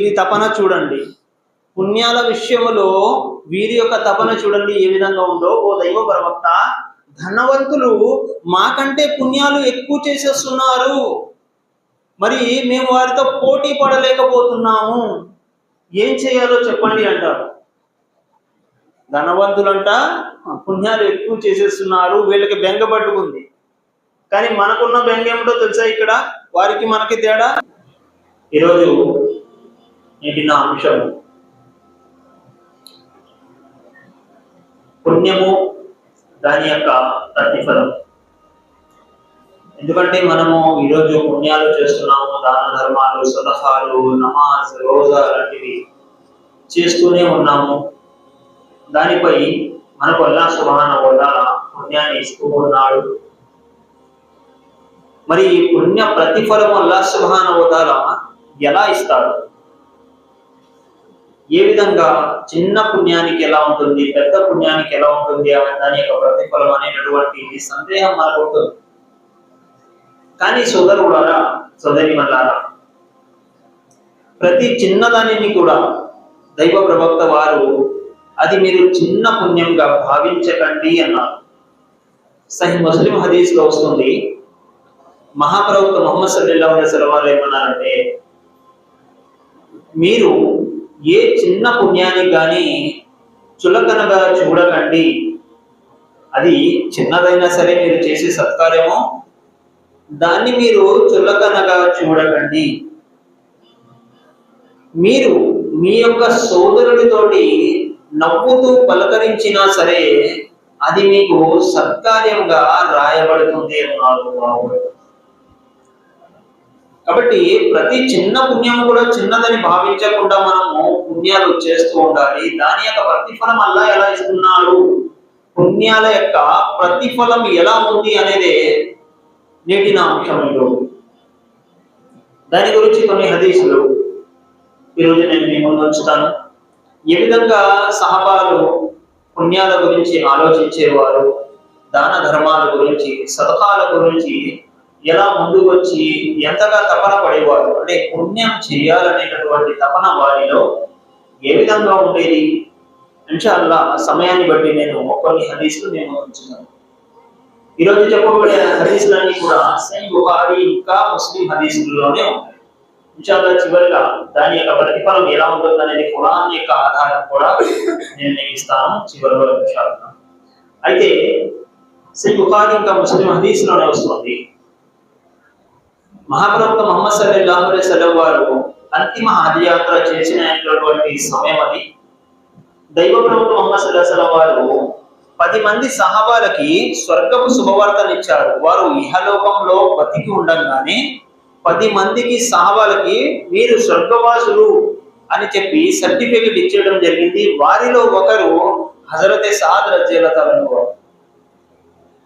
వీరి తపన చూడండి. పుణ్యాల విషయములో వీరి యొక్క తపన చూడండి ఏ విధంగా ఉందో. ఓ దైవ ప్రవక్త ధనవంతులు మాకంటే పుణ్యాలు ఎక్కువ చేసేస్తున్నారు. మరి మేము వారితో పోటీ పడలేకపోతున్నాము. ఏం చేయాలో చెప్పండి అంటారు. ధనవంతులంట పుణ్యాలు ఎక్కువ చేసేస్తున్నారు. వీళ్ళకి బెంగ పట్టుకుంది. కానీ మనకున్న బెంగ ఏమిటో తెలుసా ఇక్కడ? వారికి మనకి తేడా? ఈరోజు నేటి నా అంశం పుణ్యము దాని యొక్క ప్రతిఫలం. ఎందుకంటే మనము ఈరోజు పుణ్యాలు చేస్తున్నాము దాన ధర్మాలు సలహాలు నమాజ్ రోజా లాంటివి చేస్తూనే ఉన్నాము. దానిపై మనకు అల్లా సుభాన వల్ల పుణ్యాన్ని ఇస్తూ ఉన్నాడు. మరి ఈ పుణ్య ప్రతిఫలం అల్లా సుభాన వదాల ఎలా ఇస్తాడు? ఏ విధంగా చిన్న పుణ్యానికి ఎలా ఉంటుంది పెద్ద పుణ్యానికి ఎలా ఉంటుంది అనే దాని యొక్క ప్రతిఫలం అనేటటువంటి సందేహం మనకు ఉంటుంది. కానీ సోదరుడారా సోదరి మల్లారా ప్రతి చిన్నదానిని కూడా దైవ ప్రవక్త వారు అది మీరు చిన్న పుణ్యంగా భావించకండి అన్నారు. సహి ముస్లిం హదీస్లో వస్తుంది మహాప్రవక్త మొహమ్మద్ సల్లాహు అలైహి వారు ఏమన్నారంటే మీరు ఏ చిన్న పుణ్యానికి కానీ చులకనగా చూడకండి. అది చిన్నదైనా సరే మీరు చేసే సత్కార్యమో దాన్ని మీరు చులకనగా చూడకండి. మీరు మీ యొక్క సోదరుడితోటి నవ్వుతూ పలకరించినా సరే అది మీకు సత్కార్యంగా రాయబడుతుంది అన్నారు బాబు కాబట్టి ప్రతి చిన్న పుణ్యం కూడా చిన్నదని భావించకుండా మనము పుణ్యాలు చేస్తూ ఉండాలి. దాని యొక్క ప్రతిఫలం అల్లా ఎలా ఇస్తున్నారు పుణ్యాల యొక్క ప్రతిఫలం ఎలా ఉంది అనేది నేటి నా అంశంలో దాని గురించి కొన్ని హదీసులు. ఈరోజు నేను మీ ముందు ఉంచుతాను. ఏ విధంగా సహబాలు పుణ్యాల గురించి ఆలోచించేవారు? దాన ధర్మాల గురించి సతకాల గురించి ఎలా ముందుకు వచ్చి ఎంతగా తపన పడేవారు? అంటే పుణ్యం చేయాలనేటటువంటి తపన వారిలో ఏ విధంగా ఉండేది? ఇన్షాల్లా సమయాన్ని బట్టి నేను కొన్ని హదీసులు నేను ఉంచుతాను. ఈరోజు చెప్పబడే హదీసులన్నీ కూడా సై బుహారి ఇంకా ముస్లిం హదీసుల్లోనే ఉంటాయి. ఇన్షాల్లా చివరిగా దాని యొక్క ప్రతిఫలం ఎలా ఉంటుంది అనేది యొక్క ఆధారం కూడా నేను మీకు ఇస్తాను చివరిలో ఇన్షాల్లా అయితే సై బుహారి ఇంకా ముస్లిం హదీసులోనే వస్తుంది. మహాప్రభుత్వ మహమ్మద్ సల్లాహు అలైహి వారు అంతిమ హజ్యాత్ర చేసినటువంటి సమయం అది. దైవ ప్రభుత్వ మహమ్మద్ సల్లాహు వారు పది మంది సహబాలకి స్వర్గపు శుభవార్తనిచ్చారు వారు ఇహలోకంలో బతికి ఉండగానే పది మందికి సహబాలకి మీరు స్వర్గవాసులు అని చెప్పి సర్టిఫికెట్ ఇచ్చేయడం జరిగింది. వారిలో ఒకరు హజరతే సాద్ రజ్జలతలను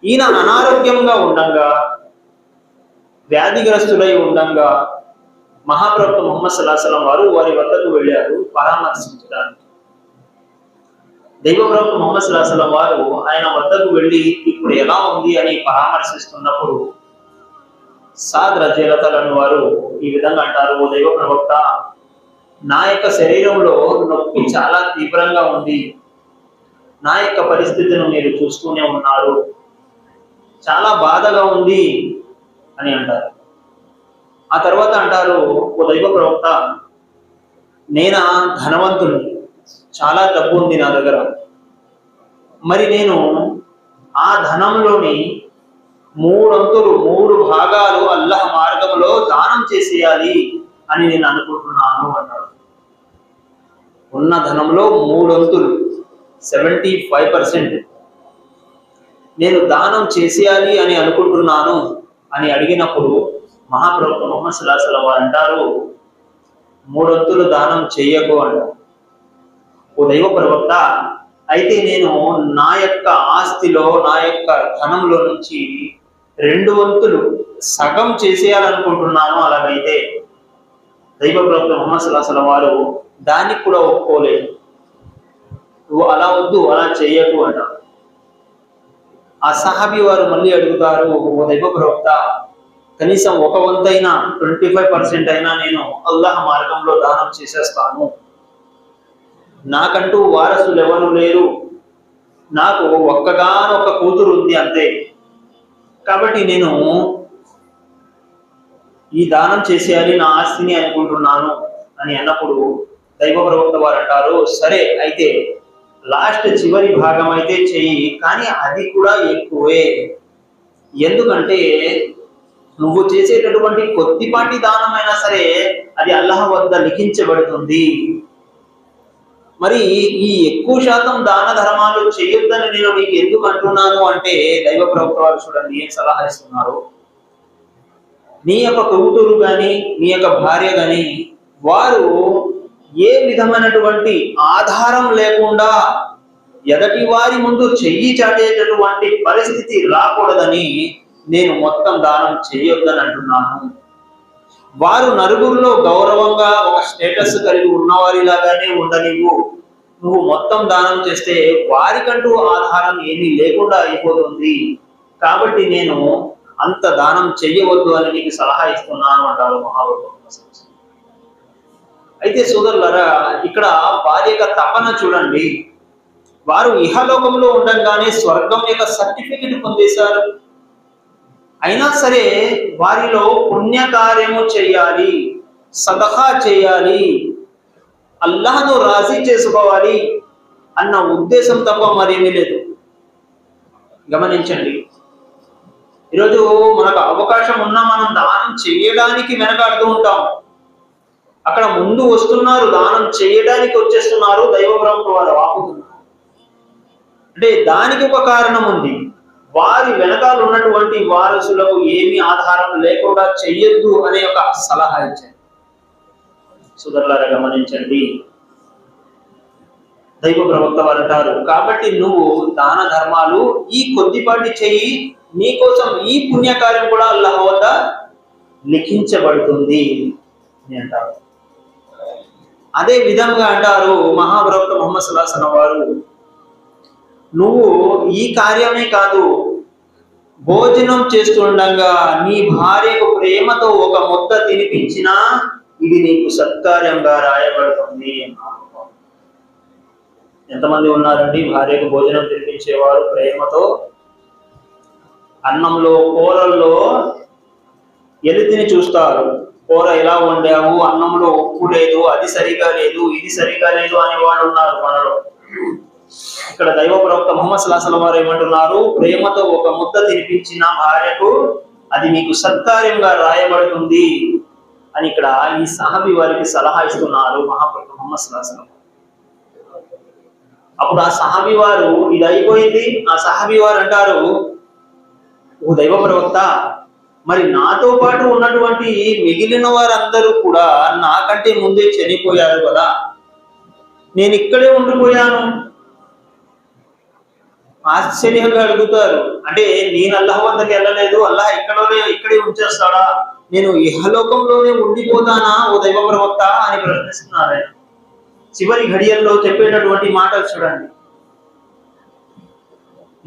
ఈయన అనారోగ్యంగా ఉండగా వ్యాధిగ్రస్తులై ఉండగా మహాప్రభు మొహమ్మద్ సల్లాహం వారు వారి వద్దకు వెళ్ళారు పరామర్శించడానికి. దైవప్రభు మొహమ్మద్ సల్లాహం వారు ఆయన వద్దకు వెళ్ళి ఇప్పుడు ఎలా ఉంది అని పరామర్శిస్తున్నప్పుడు సాద్ రజలతలను వారు ఈ విధంగా అంటారు దైవ ప్రవక్త నా యొక్క శరీరంలో నొప్పి చాలా తీవ్రంగా ఉంది. నా యొక్క పరిస్థితిని మీరు చూస్తూనే ఉన్నారు. చాలా బాధగా ఉంది. అని అంటారు. ఆ తర్వాత అంటారు ఓ దైవ ప్రవక్త నేనా ధనవంతుని చాలా డబ్బు ఉంది నా దగ్గర. మరి నేను ఆ ధనంలోని మూడొంతులు మూడు భాగాలు అల్లహ మార్గంలో దానం చేసేయాలి అని నేను అనుకుంటున్నాను అన్నాడు ఉన్న ధనంలో మూడొంతులు సెవెంటీ ఫైవ్ పర్సెంట్ నేను దానం చేసేయాలి అని అనుకుంటున్నాను. అని అడిగినప్పుడు మహాప్రభు మొహమ్మద్ సుల్లాహం వారు అంటారు మూడొత్తులు దానం చెయ్యకు అంటారు. ఓ దైవ ప్రవక్త అయితే నేను నా యొక్క ఆస్తిలో నా యొక్క ధనంలో నుంచి రెండు వంతులు సగం చేసేయాలనుకుంటున్నాను అలాగైతే దైవ ప్రవక్త మొహమ్మద్ సుల్లాహం వారు దానికి కూడా ఒప్పుకోలేదు. నువ్వు అలా వద్దు అలా చెయ్యకు అంటారు. ఆ సహాబీ వారు మళ్ళీ అడుగుతారు ఓ దైవ ప్రవక్త కనీసం ఒక వంతైనా ట్వంటీ ఫైవ్ పర్సెంట్ అయినా నేను అల్లాహ్ మార్గంలో దానం చేసేస్తాను. నాకంటూ వారసులు ఎవరు లేరు. నాకు ఒక్కగానొక్క కూతురు ఉంది అంతే. కాబట్టి నేను ఈ దానం చేసేయాలి నా ఆస్తిని అనుకుంటున్నాను అని అన్నప్పుడు దైవ ప్రవక్త వారు అంటారు సరే అయితే లాస్ట్ చివరి భాగం అయితే చెయ్యి కానీ అది కూడా ఎక్కువే. ఎందుకంటే నువ్వు చేసేటటువంటి కొద్దిపాటి దానమైనా సరే అది అల్లహ వద్ద లిఖించబడుతుంది. మరి ఈ ఎక్కువ శాతం దాన ధర్మాలు చేయొద్దని నేను నీకు ఎందుకు అంటున్నాను అంటే దైవ ప్రవక్త వారు చూడండి ఏం సలహా ఇస్తున్నారు? నీ యొక్క కూతురు కానీ నీ యొక్క భార్య కానీ వారు ఏ విధమైనటువంటి ఆధారం లేకుండా ఎదటి వారి ముందు చెయ్యి చాటేటటువంటి పరిస్థితి రాకూడదని నేను మొత్తం దానం చేయొద్దని అంటున్నాను. వారు నలుగురిలో గౌరవంగా ఒక స్టేటస్ కలిగి ఉన్నవారిలాగానే ఉండనివ్వు. నువ్వు మొత్తం దానం చేస్తే వారికంటూ ఆధారం ఏమీ లేకుండా అయిపోతుంది. కాబట్టి నేను అంత దానం చెయ్యవద్దు అని నీకు సలహా ఇస్తున్నాను అంటారు మహాభారతం అయితే సోదరులరా ఇక్కడ వారి యొక్క తపన చూడండి. వారు ఇహలోకంలో ఉండగానే స్వర్గం యొక్క సర్టిఫికెట్ పొందేశారు. అయినా సరే వారిలో పుణ్యకార్యము చేయాలి సదహా చేయాలి అల్లాహను రాజీ చేసుకోవాలి అన్న ఉద్దేశం తప్ప మరేమీ లేదు. గమనించండి. ఈరోజు మనకు అవకాశం ఉన్నా మనం దానం చేయడానికి వెనకాడుతూ ఉంటాం. అక్కడ ముందు వస్తున్నారు దానం చేయడానికి వచ్చేస్తున్నారు దైవ బ్రహ్మ వారు ఆపుతున్నారు. అంటే దానికి ఒక కారణం ఉంది. వారి వెనకాల ఉన్నటువంటి వారసులకు ఏమి ఆధారం లేకుండా చెయ్యొద్దు అనే ఒక సలహా ఇచ్చారు. సుధర్లారా గమనించండి. దైవ ప్రవక్త వారు అంటారు కాబట్టి నువ్వు దాన ధర్మాలు ఈ కొద్దిపాటి చెయ్యి నీకోసం ఈ పుణ్యకార్యం కూడా అల్లహ వద్ద లిఖించబడుతుంది అని అంటారు. అదే విధంగా అంటారు మహాప్రవక్త మొహమ్మద్ సుల్లాసన వారు. నువ్వు ఈ కార్యమే కాదు భోజనం చేస్తుండగా నీ భార్యకు ప్రేమతో ఒక ముద్ద తినిపించినా ఇది నీకు సత్కార్యంగా రాయబడుతుంది. ఎంతమంది ఉన్నారండి? భార్యకు భోజనం తినిపించేవారు ప్రేమతో అన్నంలో కూరల్లో ఎలితిని చూస్తారు. కూర ఎలా వండావు? అన్నంలో ఉప్పు లేదు అది సరిగా లేదు ఇది సరిగా లేదు అని వాళ్ళు ఉన్నారు మనలో. ఇక్కడ దైవ ప్రవక్త మొహమ్మద్ సలాసల వారు ఏమంటున్నారు? ప్రేమతో ఒక ముద్ద తినిపించిన భార్యకు అది మీకు సత్కార్యంగా రాయబడుతుంది అని ఇక్కడ ఈ సహాబి వారికి సలహా ఇస్తున్నారు మహాప్రభు మొహమ్మద్ సలాసల అప్పుడు ఆ సహాబి వారు ఇది అయిపోయింది. ఆ సహాబి వారు అంటారు ఓ దైవ ప్రవక్త మరి నాతో పాటు ఉన్నటువంటి మిగిలిన వారందరూ కూడా నాకంటే ముందే చనిపోయారు కదా. నేను ఇక్కడే ఉండిపోయాను. ఆశ్చర్యంగా అడుగుతారు. అంటే నేను అల్లాహ్ వద్దకు వెళ్ళలేదు. అల్లాహ్ ఇక్కడనే ఇక్కడే ఉంచేస్తాడా? నేను ఇహలోకంలోనే ఉండిపోతానా ఓ దైవ ప్రవక్త అని ప్రశ్నిస్తున్నారు. చివరి ఘడియల్లో చెప్పేటటువంటి మాటలు చూడండి.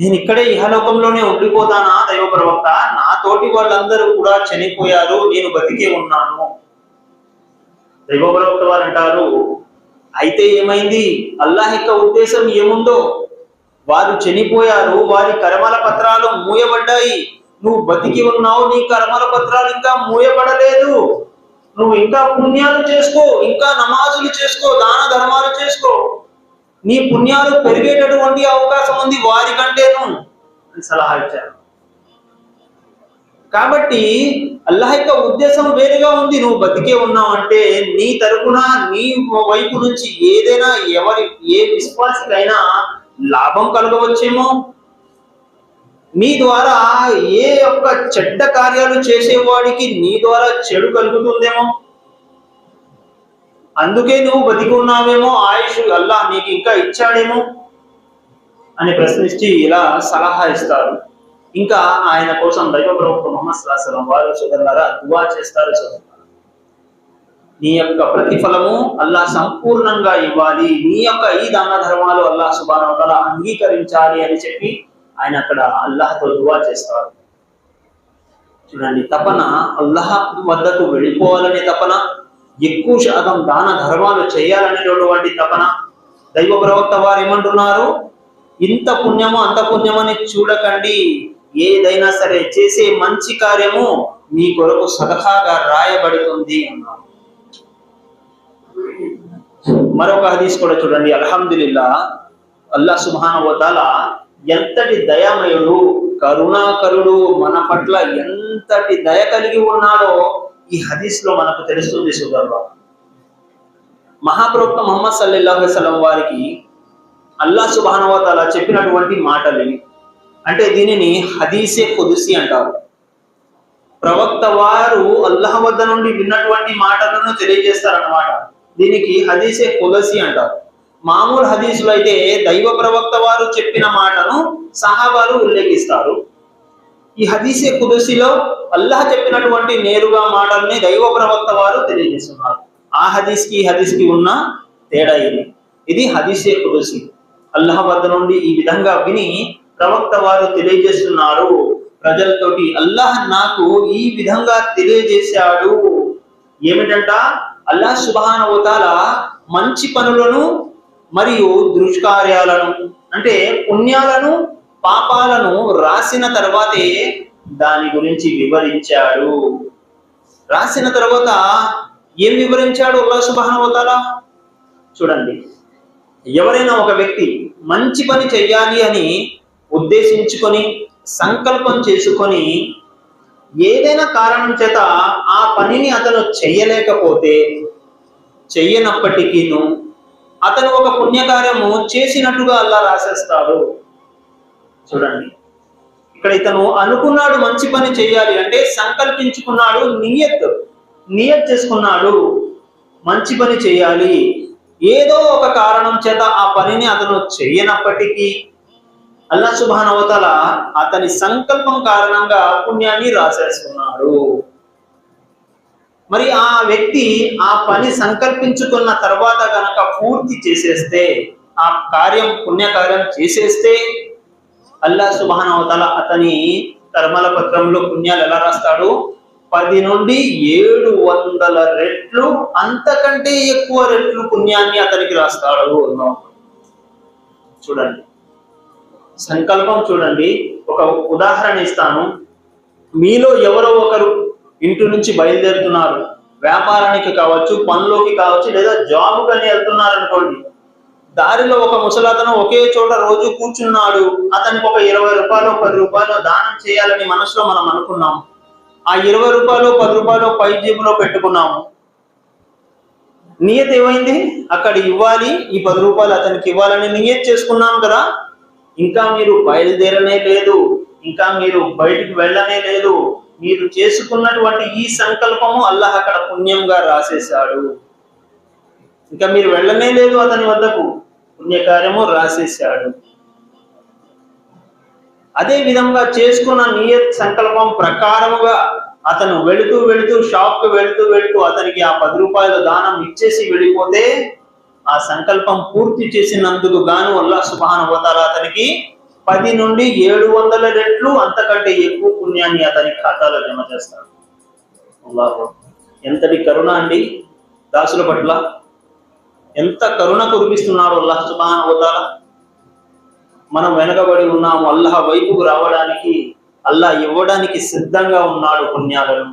నేను ఇక్కడే ఇహలోకంలోనే ఉండిపోతానా దైవ ప్రవక్త నా తోటి వాళ్ళందరూ కూడా చనిపోయారు నేను బతికే ఉన్నాను. దైవ ప్రవక్త వారు అంటారు అయితే ఏమైంది? అల్లాహ్ యొక్క ఉద్దేశం ఏముందో? వారు చనిపోయారు వారి కర్మల పత్రాలు మూయబడ్డాయి. నువ్వు బతికి ఉన్నావు నీ కర్మల పత్రాలు ఇంకా మూయబడలేదు. నువ్వు ఇంకా పుణ్యాలు చేసుకో ఇంకా నమాజులు చేసుకో దాన ధర్మాలు చేసుకో. నీ పుణ్యాలు పెరిగేటటువంటి అవకాశం ఉంది వారి కంటేను అని సలహా ఇచ్చారు. కాబట్టి అల్లాహ్ యొక్క ఉద్దేశం వేరుగా ఉంది. నువ్వు బతికే ఉన్నావు అంటే నీ తరపున నీ వైపు నుంచి ఏదైనా ఎవరి ఏ విశ్వాసికైనా లాభం కలగవచ్చేమో? నీ ద్వారా ఏ యొక్క చెడ్డ కార్యాలు చేసేవాడికి నీ ద్వారా చెడు కలుగుతుందేమో? అందుకే నువ్వు బతికి ఉన్నావేమో? ఆయుష్ అల్లా నీకు ఇంకా ఇచ్చాడేమో? అని ప్రశ్నించి ఇలా సలహా ఇస్తారు. ఇంకా ఆయన కోసం దైవ ప్రవక్త ముహమ్మద్ సల్లాహం వారు సోదరులారా దువా చేస్తారు సోదరులారా నీ యొక్క ప్రతిఫలము అల్లా సంపూర్ణంగా ఇవ్వాలి. నీ యొక్క ఈ దాన ధర్మాలు అల్లా సుబాన అంగీకరించాలి అని చెప్పి ఆయన అక్కడ అల్లాహ్తో దువా చేస్తారు. చూడండి తపన అల్లాహ్ వద్దకు వెళ్ళిపోవాలనే తపన ఎక్కువ శాతం దాన ధర్మాలు చేయాలనేటటువంటి తపన దైవ ప్రవక్త వారు ఏమంటున్నారు? ఇంత పుణ్యమో అంత పుణ్యమని చూడకండి. ఏదైనా సరే చేసే మంచి కార్యము మీ కొరకు సలహాగా రాయబడుతుంది అన్నారు మరొక హదీస్ కూడా చూడండి. అల్హమ్దుల్లా అల్లా సుభానవతాల ఎంతటి దయామయుడు కరుణాకరుడు మన పట్ల ఎంతటి దయ కలిగి ఉన్నాడో ఈ హదీస్లో మనకు తెలుస్తుంది సుగర్వ. మహాప్రవక్త మొహమ్మద్ సల్లాహసలం వారికి అల్లా సుబానవతాల చెప్పినటువంటి మాటలు అంటే దీనిని హదీసే కుదుసి అంటారు. ప్రవక్త వారు అల్లాహ్ వద్ద నుండి విన్నటువంటి మాటలను తెలియజేస్తారన్నమాట. దీనికి హదీసే కొలసి అంటారు. మామూలు హదీసులు అయితే దైవ ప్రవక్త వారు చెప్పిన మాటను సహాబాలు ఉల్లేఖిస్తారు. ఈ హదీసే కుదుసిలో అల్లాహ్ చెప్పినటువంటి నేరుగా మాటల్ని దైవ ప్రవక్త వారు తెలియజేస్తున్నారు. ఆ హదీస్కి ఈ హదీస్కి ఉన్న తేడా ఇది ఇది హదీసే కుదుసి. అల్లాహ్ వద్ద నుండి ఈ విధంగా విని ప్రవక్త వారు తెలియజేస్తున్నారు. ప్రజలతోటి అల్లాహ్ నాకు ఈ విధంగా తెలియజేశాడు. ఏమిటంట? అల్లాహ్ సుబానవతాల మంచి పనులను మరియు దుష్కార్యాలను అంటే పుణ్యాలను పాపాలను రాసిన తర్వాతే దాని గురించి వివరించాడు. రాసిన తర్వాత ఏం వివరించాడు అల్లాహ్ సుబానవతాల చూడండి. ఎవరైనా ఒక వ్యక్తి మంచి పని చెయ్యాలి అని ఉద్దేశించుకొని సంకల్పం చేసుకొని ఏదైనా కారణం చేత ఆ పనిని అతను చెయ్యలేకపోతే చెయ్యనప్పటికీను అతను ఒక పుణ్యకార్యము చేసినట్టుగా అల్లా రాసేస్తాడు. చూడండి. ఇక్కడ ఇతను అనుకున్నాడు మంచి పని చేయాలి అంటే సంకల్పించుకున్నాడు నియత్ నియత్ చేసుకున్నాడు మంచి పని చేయాలి ఏదో ఒక కారణం చేత ఆ పనిని అతను చేయనప్పటికీ అల్లా సుబానవతల అతని సంకల్పం కారణంగా పుణ్యాన్ని రాసేసుకున్నాడు. మరి ఆ వ్యక్తి ఆ పని సంకల్పించుకున్న తర్వాత గనక పూర్తి చేసేస్తే ఆ కార్యం పుణ్యకార్యం చేసేస్తే అల్లా సుబానవతల అతని కర్మల పత్రంలో పుణ్యాలు ఎలా రాస్తాడు? పది నుండి ఏడు వందల రెట్లు అంతకంటే ఎక్కువ రెట్లు పుణ్యాన్ని అతనికి రాస్తాడు. అన్నాం. చూడండి. సంకల్పం చూడండి. ఒక ఉదాహరణ ఇస్తాను. మీలో ఎవరో ఒకరు ఇంటి నుంచి బయలుదేరుతున్నారు. వ్యాపారానికి కావచ్చు పనిలోకి కావచ్చు లేదా జాబ్ కానీ వెళ్తున్నారు అనుకోండి దారిలో ఒక ముసలతను ఒకే చోట రోజు కూర్చున్నాడు. అతనికి ఒక ఇరవై రూపాయలు పది రూపాయలు దానం చేయాలని మనసులో మనం అనుకున్నాం. ఆ ఇరవై రూపాయలు పది రూపాయలు పై జేబులో పెట్టుకున్నాము. నియత్ ఏమైంది అక్కడ ఇవ్వాలి ఈ పది రూపాయలు అతనికి ఇవ్వాలని నియత్ చేసుకున్నాం కదా. ఇంకా మీరు బయలుదేరనే లేదు ఇంకా మీరు బయటికి వెళ్ళనే లేదు. మీరు చేసుకున్నటువంటి ఈ సంకల్పము అల్లాహ్ అక్కడ పుణ్యంగా రాసేశాడు. ఇంకా మీరు వెళ్ళనే లేదు అతని వద్దకు పుణ్యకార్యము రాసేశాడు. అదే విధంగా చేసుకున్న నియత్ సంకల్పం ప్రకారముగా అతను వెళుతూ వెళుతూ షాప్కు వెళుతూ వెళుతూ అతనికి ఆ పది రూపాయల దానం ఇచ్చేసి వెళ్ళిపోతే ఆ సంకల్పం పూర్తి చేసినందుకు గాను అల్లా సుబాన్ అవతార అతనికి పది నుండి ఏడు వందల రెట్లు అంతకంటే ఎక్కువ పుణ్యాన్ని అతని ఖాతాలో జమ చేస్తాడు. అల్లాహు ఎంతటి కరుణ అండి. దాసుల పట్ల ఎంత కరుణ కురిపిస్తున్నాడు అల్లాహ్ సుబాన్ అవతార మనం వెనకబడి ఉన్నాము. అల్లాహ వైపుకు రావడానికి అల్లాహ్ ఇవ్వడానికి సిద్ధంగా ఉన్నాడు పుణ్యాలను.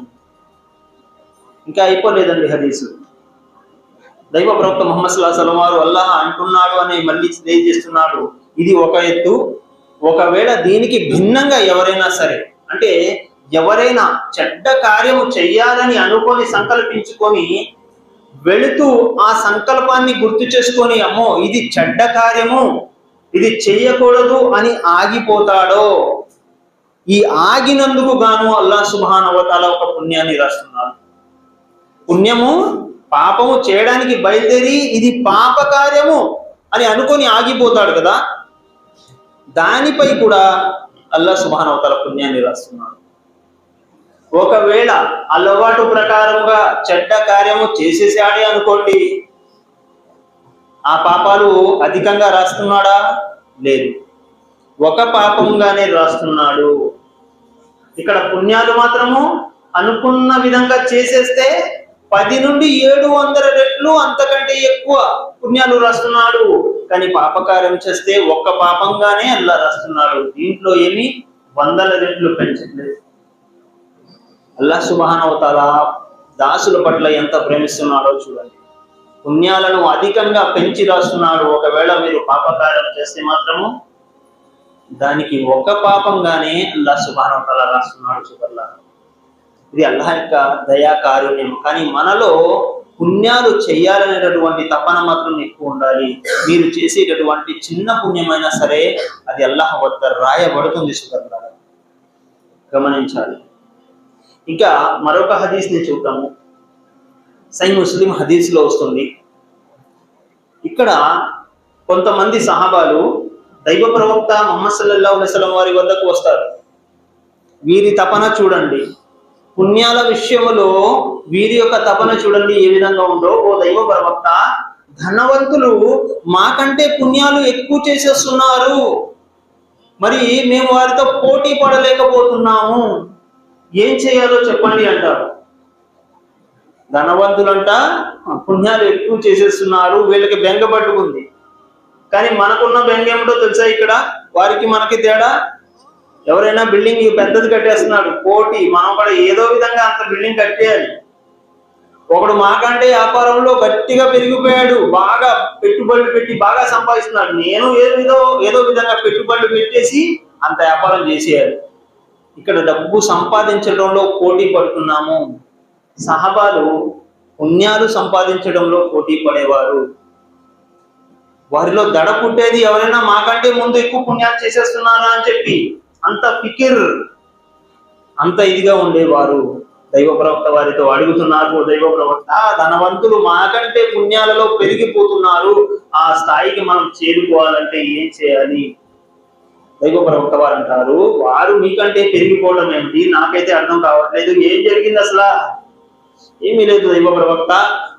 ఇంకా అయిపోలేదండి హరీసు దైవ ప్రవక్త ముహమ్మద్ సుల్లా సలం వారు అల్లాహ్ అంటున్నాడు అని మళ్ళీ తెలియజేస్తున్నాడు ఇది ఒక ఎత్తు. ఒకవేళ దీనికి భిన్నంగా ఎవరైనా సరే అంటే ఎవరైనా చెడ్డ కార్యము చెయ్యాలని అనుకొని సంకల్పించుకొని వెళుతూ ఆ సంకల్పాన్ని గుర్తు చేసుకొని అమ్మో ఇది చెడ్డ కార్యము ఇది చెయ్యకూడదు అని ఆగిపోతాడో ఈ ఆగినందుకు గాను అల్లా సుబాన్ అవతాల ఒక పుణ్యాన్ని రాస్తున్నారు పుణ్యము పాపము చేయడానికి బయలుదేరి ఇది పాప కార్యము అని అనుకొని ఆగిపోతాడు కదా. దానిపై కూడా అల్లా సుభానవతల పుణ్యాన్ని రాస్తున్నాడు. ఒకవేళ అలవాటు ప్రకారముగా చెడ్డ కార్యము చేసేసాడే అనుకోండి ఆ పాపాలు అధికంగా రాస్తున్నాడా? లేదు. ఒక పాపంగానే రాస్తున్నాడు. ఇక్కడ పుణ్యాలు మాత్రము అనుకున్న విధంగా చేసేస్తే పది నుండి ఏడు వందల రెట్లు అంతకంటే ఎక్కువ పుణ్యాలు రాస్తున్నాడు. కానీ పాపకార్యం చేస్తే ఒక్క పాపంగానే అల్లా రాస్తున్నాడు. దీంట్లో ఏమి వందల రెట్లు పెంచట్లేదు. అల్లా సుబానవతాల దాసుల పట్ల ఎంత ప్రేమిస్తున్నాడో చూడండి. పుణ్యాలను అధికంగా పెంచి రాస్తున్నాడు. ఒకవేళ మీరు పాపకార్యం చేస్తే మాత్రము దానికి ఒక పాపంగానే అల్లా సుభానవతలా రాస్తున్నాడు. చూడల్లా. ఇది అల్లాహ్ యొక్క దయా కారుణ్యం. కానీ మనలో పుణ్యాలు చేయాలనేటటువంటి తపన మాత్రం ఎక్కువ ఉండాలి. మీరు చేసేటటువంటి చిన్న పుణ్యమైనా సరే అది అల్లాహ్ వద్ద రాయబడుతుంది సుగంధ గమనించాలి. ఇంకా మరొక హదీస్ని చూద్దాము. సై ముస్లిం హదీస్లో వస్తుంది. ఇక్కడ కొంతమంది సహాబాలు దైవ ప్రవక్త మొహమ్మద్ సల్లల్లాహు అలైహి వారి వద్దకు వస్తారు. వీరి తపన చూడండి. పుణ్యాల విషయములో వీరి యొక్క తపన చూడండి ఏ విధంగా ఉందో. ఓ దైవ ప్రవక్త ధనవంతులు మాకంటే పుణ్యాలు ఎక్కువ చేసేస్తున్నారు. మరి మేము వారితో పోటీ పడలేకపోతున్నాము. ఏం చేయాలో చెప్పండి అంటారు. ధనవంతులంట పుణ్యాలు ఎక్కువ చేసేస్తున్నారు. వీళ్ళకి బెంగ పట్టుకుంది. కానీ మనకున్న బెంగ ఏమిటో తెలుసా ఇక్కడ? వారికి మనకి తేడా? ఎవరైనా బిల్డింగ్ పెద్దది కట్టేస్తున్నాడు కోటి మనం కూడా ఏదో విధంగా అంత బిల్డింగ్ కట్టేయాలి. ఒకడు మాకంటే వ్యాపారంలో గట్టిగా పెరిగిపోయాడు బాగా పెట్టుబడులు పెట్టి బాగా సంపాదిస్తున్నాడు. నేను ఏదో ఏదో విధంగా పెట్టుబడులు పెట్టేసి అంత వ్యాపారం చేసేయాలి. ఇక్కడ డబ్బు సంపాదించడంలో పోటీ పడుతున్నాము. సహబాలు పుణ్యాలు సంపాదించడంలో పోటీ పడేవారు. వారిలో దడ పుట్టేది ఎవరైనా మాకంటే ముందు ఎక్కువ పుణ్యాలు చేసేస్తున్నారా అని చెప్పి అంత ఫికిర్ అంత ఇదిగా ఉండేవారు దైవ ప్రవక్త వారితో అడుగుతున్నారు దైవ ప్రవక్త ధనవంతులు మాకంటే పుణ్యాలలో పెరిగిపోతున్నారు ఆ స్థాయికి మనం చేరుకోవాలంటే ఏం చేయాలి? దైవ ప్రవక్త వారు అంటారు వారు మీకంటే పెరిగిపోవడం ఏంటి? నాకైతే అర్థం కావట్లేదు ఏం జరిగింది అసలు? ఏమీ లేదు దైవ ప్రవక్త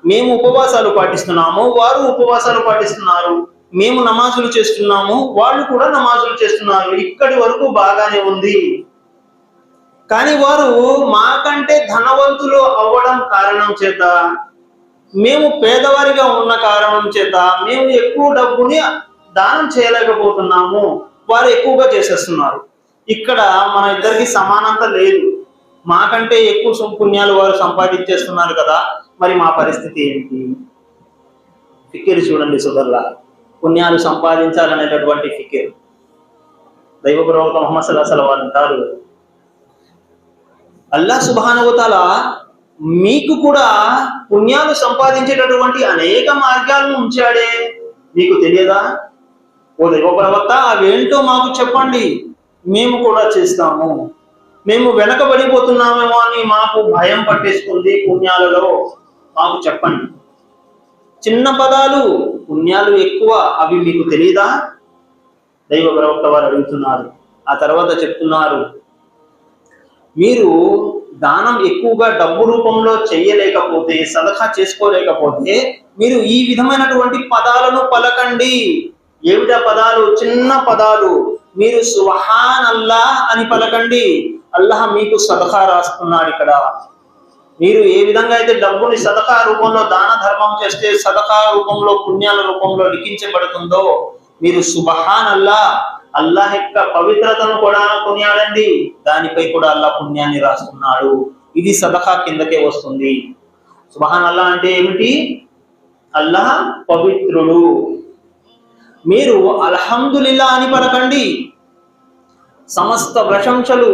మేము ఉపవాసాలు పాటిస్తున్నాము వారు ఉపవాసాలు పాటిస్తున్నారు. మేము నమాజులు చేస్తున్నాము వాళ్ళు కూడా నమాజులు చేస్తున్నారు. ఇక్కడి వరకు బాగానే ఉంది. కానీ వారు మాకంటే ధనవంతులు అవ్వడం కారణం చేత మేము పేదవారిగా ఉన్న కారణం చేత మేము ఎక్కువ డబ్బుని దానం చేయలేకపోతున్నాము. వారు ఎక్కువగా చేసేస్తున్నారు. ఇక్కడ మన ఇద్దరికి సమానత లేదు. మాకంటే ఎక్కువ పుణ్యాలు వారు సంపాదించేస్తున్నారు కదా మరి మా పరిస్థితి ఏంటి? ఫిక్కిరి చూడండి సుధర్లా పుణ్యాలు సంపాదించాలనేటటువంటి ఫికిర్. దైవ ప్రవక్త మొహమ్మద్ సల్లాహ్ వారు అంటారు. అల్లా సుబానువతాల మీకు కూడా పుణ్యాలు సంపాదించేటటువంటి అనేక మార్గాలను ఉంచాడే. మీకు తెలియదా? ఓ దైవ ప్రవక్త అవేంటో మాకు చెప్పండి. మేము కూడా చేస్తాము. మేము వెనకబడిపోతున్నామేమో అని మాకు భయం పట్టేసుకుంది పుణ్యాలలో. మాకు చెప్పండి. చిన్న పదాలు పుణ్యాలు ఎక్కువ అవి మీకు తెలియదా దైవ ప్రవక్త వారు అడుగుతున్నారు. ఆ తర్వాత చెప్తున్నారు మీరు దానం ఎక్కువగా డబ్బు రూపంలో చేయలేకపోతే సలహా చేసుకోలేకపోతే మీరు ఈ విధమైనటువంటి పదాలను పలకండి. ఏమిటా పదాలు? చిన్న పదాలు. మీరు సుహాన్ అల్లా అని పలకండి. అల్లాహ్ మీకు సదహా రాస్తున్నాడు ఇక్కడ. మీరు ఏ విధంగా అయితే డబ్బుని సదకా రూపంలో దాన ధర్మం చేస్తే సదకా రూపంలో పుణ్యాల రూపంలో లిఖించబడుతుందో మీరు సుబహాన్ అల్లా అల్లాహ్ యొక్క పవిత్రతను కూడా కొనియాడండి దానిపై కూడా అల్లా పుణ్యాన్ని రాస్తున్నాడు. ఇది సదకా కిందకే వస్తుంది. సుబహాన్ అల్లా అంటే ఏమిటి? అల్లాహ్ పవిత్రుడు. మీరు అల్హమ్దులిల్లా అని పలకండి. సమస్త ప్రశంసలు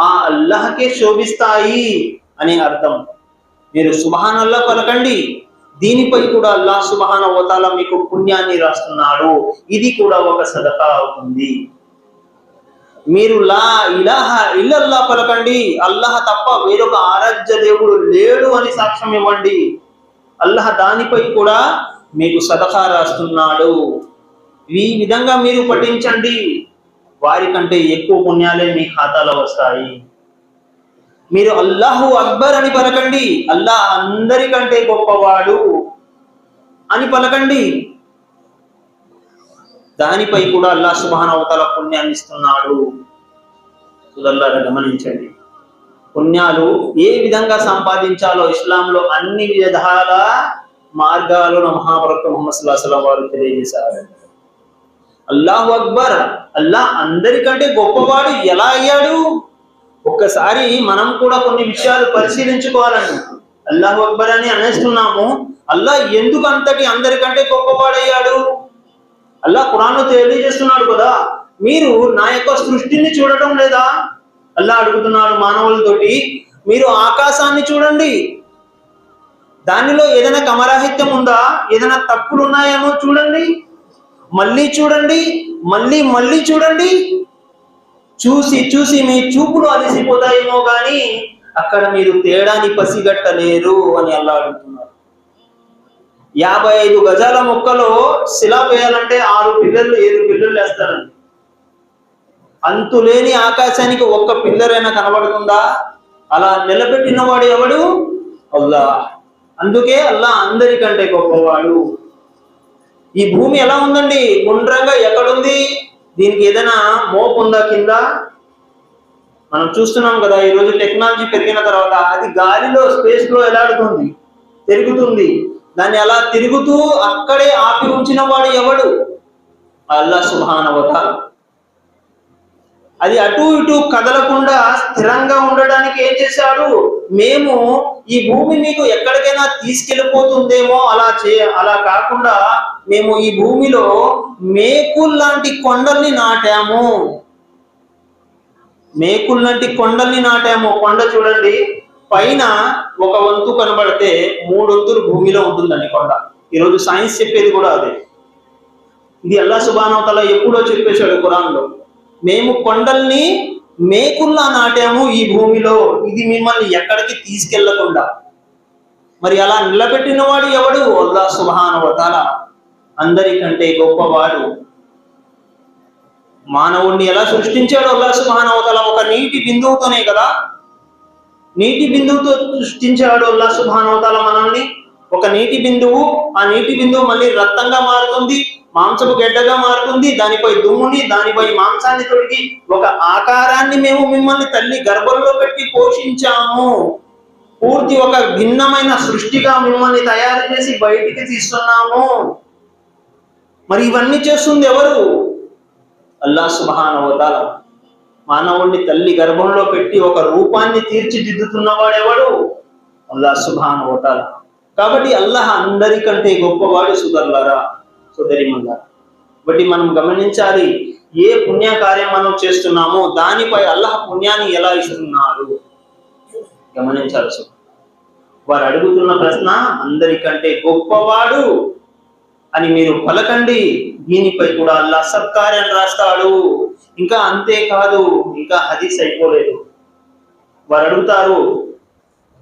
ఆ అల్లాహకే శోభిస్తాయి. అని అర్థం. మీరు సుభానల్లా పలకండి. దీనిపై కూడా అల్లా సుబహాన ఓతాల మీకు పుణ్యాన్ని రాస్తున్నాడు. ఇది కూడా ఒక సదకా అవుతుంది. మీరు లా ఇలాహ ఇల్లల్లా పలకండి. అల్లాహ్ తప్ప వేరొక ఆరాధ్య దేవుడు లేడు అని సాక్ష్యం ఇవ్వండి. అల్లాహ్ దానిపై కూడా మీకు సదకా రాస్తున్నాడు. ఈ విధంగా మీరు పఠించండి. వారికంటే ఎక్కువ పుణ్యాలే మీ ఖాతాలో వస్తాయి. మీరు అల్లాహు అక్బర్ అని పలకండి. అల్లాహ్ అందరికంటే గొప్పవాడు అని పలకండి. దానిపై కూడా అల్లాహ్ సుభానవతల పుణ్యాన్ని ఇస్తున్నాడు. సుదల్లారా గమనించండి. పుణ్యాలు ఏ విధంగా సంపాదించాలో ఇస్లాంలో అన్ని విధాల మార్గాలను మహాభరత ముహమ్మద్ సుల్లాహం వారు తెలియజేశారు. అల్లాహు అక్బర్ అల్లాహ్ అందరికంటే గొప్పవాడు ఎలా అయ్యాడు? ఒక్కసారి మనం కూడా కొన్ని విషయాలు పరిశీలించుకోవాలండి. అల్లాహ్ అక్బర్ అని అనేస్తున్నాము. అల్లా ఎందుకు అంతటి అందరికంటే గొప్పవాడయ్యాడు? అల్లా కురాన్ తెలియజేస్తున్నాడు కదా మీరు నా యొక్క సృష్టిని చూడటం లేదా? అల్లా అడుగుతున్నాడు మానవులతోటి మీరు ఆకాశాన్ని చూడండి. దానిలో ఏదైనా కమరాహిత్యం ఉందా? ఏదైనా తప్పులు ఉన్నాయేమో చూడండి. మళ్ళీ చూడండి మళ్ళీ మళ్ళీ చూడండి. చూసి చూసి మీ చూపులు అలసిపోతాయేమో గాని అక్కడ మీరు తేడాని పసిగట్టలేరు అని అల్లా అడుగుతున్నారు యాభై ఐదు గజాల మొక్కలో శిలా వేయాలంటే ఆరు పిల్లర్లు ఏడు పిల్లర్లు వేస్తారండి. అంతులేని ఆకాశానికి ఒక్క పిల్లరైనా కనబడుతుందా? అలా నిలబెట్టిన వాడు ఎవడు? అల్లా. అందుకే అల్లా అందరికంటే గొప్పవాడు. ఈ భూమి ఎలా ఉందండి? గుండ్రంగా ఎక్కడుంది? దీనికి ఏదైనా మోపు ఉందా కింద? మనం చూస్తున్నాం కదా ఈ రోజు టెక్నాలజీ పెరిగిన తర్వాత అది గాలిలో స్పేస్లో ఎలాడుతుంది? తిరుగుతుంది. దాన్ని అలా తిరుగుతూ అక్కడే ఆపి ఉంచిన వాడు ఎవడు? అల్లా సుభానవత అది అటు ఇటు కదలకుండా స్థిరంగా ఉండడానికి ఏం చేశాడు? మేము ఈ భూమి మీకు ఎక్కడికైనా తీసుకెళ్ళిపోతుందేమో అలా చే అలా కాకుండా మేము ఈ భూమిలో మేకుల్లాంటి కొండల్ని నాటాము. మేకుల్లాంటి కొండల్ని నాటాము. కొండ చూడండి. పైన ఒక వంతు కనబడితే మూడు వంతులు భూమిలో ఉంటుందండి కొండ. ఈరోజు సైన్స్ చెప్పేది కూడా అదే. ఇది అల్లా సుబానవతల ఎప్పుడో చెప్పేశాడు ఖురాన్లో. మేము కొండల్ని మేకుల్లా నాటాము ఈ భూమిలో. ఇది మిమ్మల్ని ఎక్కడికి తీసుకెళ్ళకుండా. మరి అలా నిలబెట్టిన వాడు ఎవడు? అల్లా సుబానవతల అందరికంటే గొప్పవాడు. మానవుణ్ణి ఎలా సృష్టించాడు అల్లా సుబానవతల ఒక నీటి బిందువుతోనే కదా? నీటి బిందువుతో సృష్టించాడు అల్లా సుబానవతల మనల్ని. ఒక నీటి బిందువు ఆ నీటి బిందువు మళ్ళీ రక్తంగా మారుతుంది మాంసపు గడ్డగా మారుతుంది దానిపై దుమ్ముని దానిపై మాంసాన్ని తొడిగి ఒక ఆకారాన్ని మేము మిమ్మల్ని తల్లి గర్భంలో పెట్టి పోషించాము. పూర్తి ఒక భిన్నమైన సృష్టిగా మిమ్మల్ని తయారు చేసి బయటికి తీస్తున్నాము. మరి ఇవన్నీ చేస్తుంది ఎవరు? అల్లా సుబహానవతాల మానవుణ్ణి తల్లి గర్భంలో పెట్టి ఒక రూపాన్ని తీర్చిదిద్దుతున్నవాడెవడు అల్లా సుబానవతాల కాబట్టి అల్లాహ్ అందరికంటే గొప్పవాడు సుదర్లరా సుదరిమల్లారా కాబట్టి మనం గమనించాలి ఏ పుణ్య కార్యం మనం చేస్తున్నామో దానిపై అల్లాహ్ పుణ్యాన్ని ఎలా ఇస్తున్నారు గమనించాలి వారు అడుగుతున్న ప్రశ్న అందరికంటే గొప్పవాడు అని మీరు పలకండి. దీనిపై కూడా అల్లా సత్కార్యం రాస్తాడు. ఇంకా అంతేకాదు ఇంకా హదీస్ అయిపోలేదు. వారు అడుగుతారు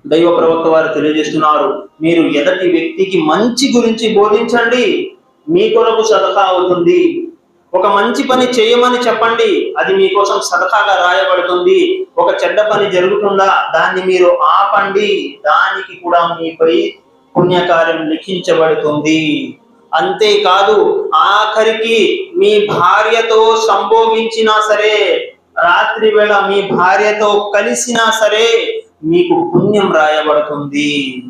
దైవ ప్రవక్త వారు తెలియజేస్తున్నారు మీరు ఎదటి వ్యక్తికి మంచి గురించి బోధించండి మీ కొరకు సదకా అవుతుంది. ఒక మంచి పని చేయమని చెప్పండి అది మీకోసం సదకాగా రాయబడుతుంది. ఒక చెడ్డ పని జరుగుతుందా దాన్ని మీరు ఆపండి. దానికి కూడా మీపై పుణ్యకార్యం లిఖించబడుతుంది. అంతేకాదు ఆఖరికి మీ భార్యతో సంభోగించినా సరే రాత్రి వేళ మీ భార్యతో కలిసినా సరే మీకు పుణ్యం రాయబడుతుంది.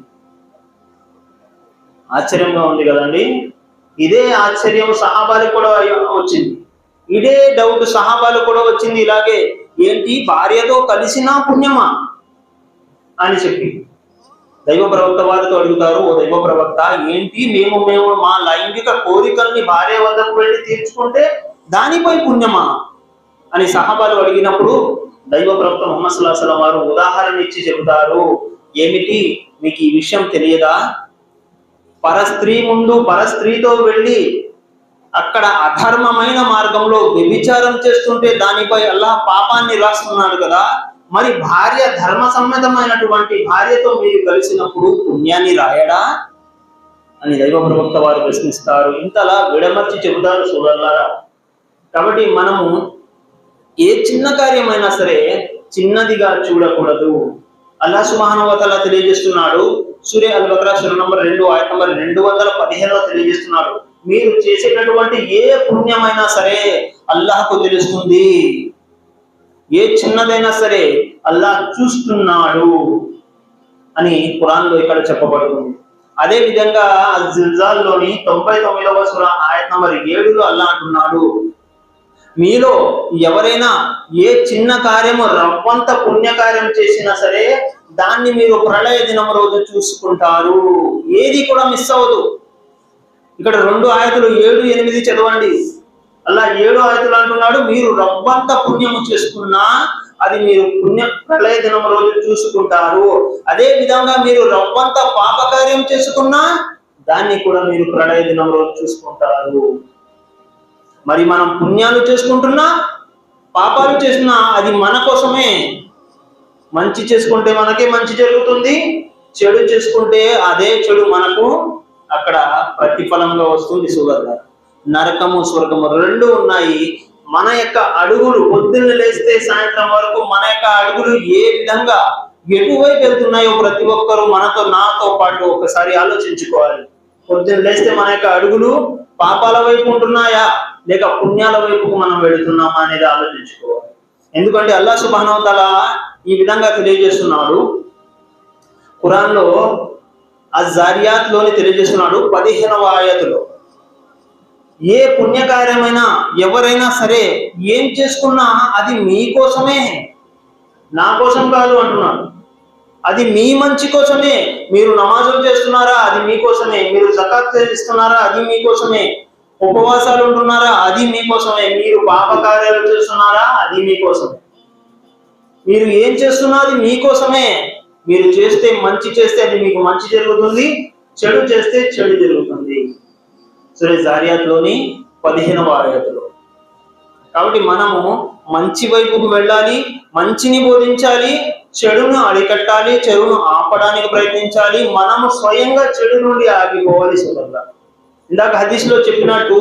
ఆశ్చర్యంగా ఉంది కదండి? ఇదే ఆశ్చర్యం సహాబాలు కూడా వచ్చింది. ఇదే డౌట్ సహాబాలు కూడా వచ్చింది ఇలాగే ఏంటి భార్యతో కలిసినా పుణ్యమా? అని చెప్పి. దైవ ప్రవక్త వారితో అడుగుతారు ఓ దైవ ప్రవక్త ఏంటి మేము మేము మా లైంగిక కోరికల్ని భార్య వద్దకు వెళ్ళి తీర్చుకుంటే దానిపై పుణ్యమా? అని సహాబాలు అడిగినప్పుడు దైవ ప్రవక్త ముహమ్మద్ సుల్లాహం వారు ఉదాహరణ ఇచ్చి చెబుతారు ఏమిటి? మీకు ఈ విషయం తెలియదా? పరస్త్రీ ముందు పరస్త్రీతో వెళ్ళి అక్కడ అధర్మమైన మార్గంలో వ్యభిచారం చేస్తుంటే దానిపై అల్లాహ్ పాపాన్ని రాస్తున్నాడు కదా మరి భార్య ధర్మ సమ్మతమైనటువంటి భార్యతో మీరు కలిసినప్పుడు పుణ్యాన్ని రాయడా? అని దైవ ప్రవక్త వారు ప్రశ్నిస్తారు. ఇంతలా విడమర్చి చెబుతారు చూడల్లారా కాబట్టి మనము ఏ చిన్న కార్యమైనా సరే చిన్నదిగా చూడకూడదు. అల్లా సుమానవతల తెలియజేస్తున్నాడు. సూర్య అల్ బక్రా సుర నంబర్ రెండు ఆయన నంబర్ రెండు వందల పదిహేనులో తెలియజేస్తున్నాడు. మీరు చేసేటటువంటి ఏ పుణ్యమైనా సరే అల్లాహకు తెలుస్తుంది. ఏ చిన్నదైనా సరే అల్లా చూస్తున్నాడు అని కురాన్లో ఇక్కడ చెప్పబడుతుంది. అదే విధంగా జిల్జాల్లోని తొంభై తొమ్మిదవ సుర ఆయత్ నంబర్ ఏడులో అల్లా అంటున్నాడు. మీలో ఎవరైనా ఏ చిన్న కార్యము రవ్వంత పుణ్యకార్యం చేసినా సరే దాన్ని మీరు ప్రళయ దినం రోజు చూసుకుంటారు. ఏది కూడా మిస్ అవ్వదు. ఇక్కడ రెండు ఆయతలు ఏడు ఎనిమిది చదవండి. అలా ఏడు ఆయతలు అంటున్నాడు మీరు రవ్వంత పుణ్యము చేసుకున్నా అది మీరు పుణ్య ప్రళయ దినం రోజు చూసుకుంటారు. అదే విధంగా మీరు రవ్వంత పాపకార్యం చేసుకున్నా దాన్ని కూడా మీరు ప్రళయ దినం రోజు చూసుకుంటారు. మరి మనం పుణ్యాలు చేసుకుంటున్నా పాపాలు చేస్తున్నా అది మన కోసమే. మంచి చేసుకుంటే మనకే మంచి జరుగుతుంది చెడు చేసుకుంటే అదే చెడు మనకు అక్కడ ప్రతిఫలంగా వస్తుంది సుగంధ నరకము స్వర్గము రెండు ఉన్నాయి. మన యొక్క అడుగులు పొద్దున్న లేస్తే సాయంత్రం వరకు మన యొక్క అడుగులు ఏ విధంగా ఎటువైపు వెళ్తున్నాయో ప్రతి ఒక్కరూ మనతో నాతో పాటు ఒకసారి ఆలోచించుకోవాలి. పొద్దున్న లేస్తే మన యొక్క అడుగులు పాపాల వైపు ఉంటున్నాయా? లేక పుణ్యాల వైపుకు మనం వెళుతున్నామా అనేది ఆలోచించుకోవాలి. ఎందుకంటే అల్లా సుబానవతల ఈ విధంగా తెలియజేస్తున్నాడు. ఖురాన్లో అజారియాత్లోని తెలియజేస్తున్నాడు పదిహేనవ ఆయతులో. ఏ పుణ్యకార్యమైనా ఎవరైనా సరే ఏం చేసుకున్నా అది మీకోసమే నా కోసం కాదు అంటున్నాడు. అది మీ మంచి కోసమే. మీరు నమాజులు చేస్తున్నారా? అది మీకోసమే మీరు జకాత్ చేస్తున్నారా? అది మీకోసమే ఉపవాసాలు ఉంటున్నారా? అది మీకోసమే మీరు పాప కార్యాలు చేస్తున్నారా? అది మీకోసమే మీరు ఏం చేస్తున్నా అది మీకోసమే మీరు చేస్తే మంచి చేస్తే అది మీకు మంచి జరుగుతుంది. చెడు చేస్తే చెడు జరుగుతుంది. సరే జారియాత్లోని పదిహేనవ ఆయతలో కాబట్టి మనము మంచి వైపుకు వెళ్ళాలి మంచిని బోధించాలి చెడును అరికట్టాలి చెడును ఆపడానికి ప్రయత్నించాలి మనము స్వయంగా చెడు నుండి ఆగిపోవాలి సోదరులా ఇందాక హదీష్లో చెప్పినట్టు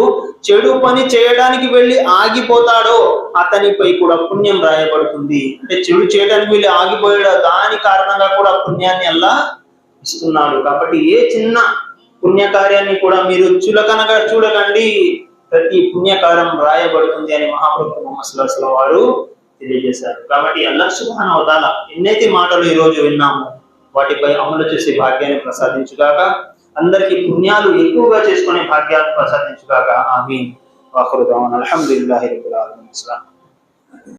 చెడు పని చేయడానికి వెళ్ళి ఆగిపోతాడో అతనిపై కూడా పుణ్యం రాయబడుతుంది. అంటే చెడు చేయడానికి వెళ్ళి ఆగిపోయాడో దాని కారణంగా కూడా పుణ్యాన్ని అల్లా ఇస్తున్నాడు. కాబట్టి ఏ చిన్న పుణ్యకార్యాన్ని కూడా మీరు చులకనగా చూడకండి. ప్రతి పుణ్యకార్యం రాయబడుతుంది అని మహాప్రభు మొహమ్మద్ వారు తెలియజేశారు. కాబట్టి అల్లా సుభాన్ అవతాల ఎన్నైతే మాటలు ఈ రోజు విన్నామో వాటిపై అమలు చేసే భాగ్యాన్ని ప్రసాదించుగాక అందరికి పుణ్యాలు ఎక్కువగా చేసుకునే భాగ్యాలు ప్రసాదించుగాక. ఆమె వాఖరు దావానా. అల్హమ్దులిల్లాహి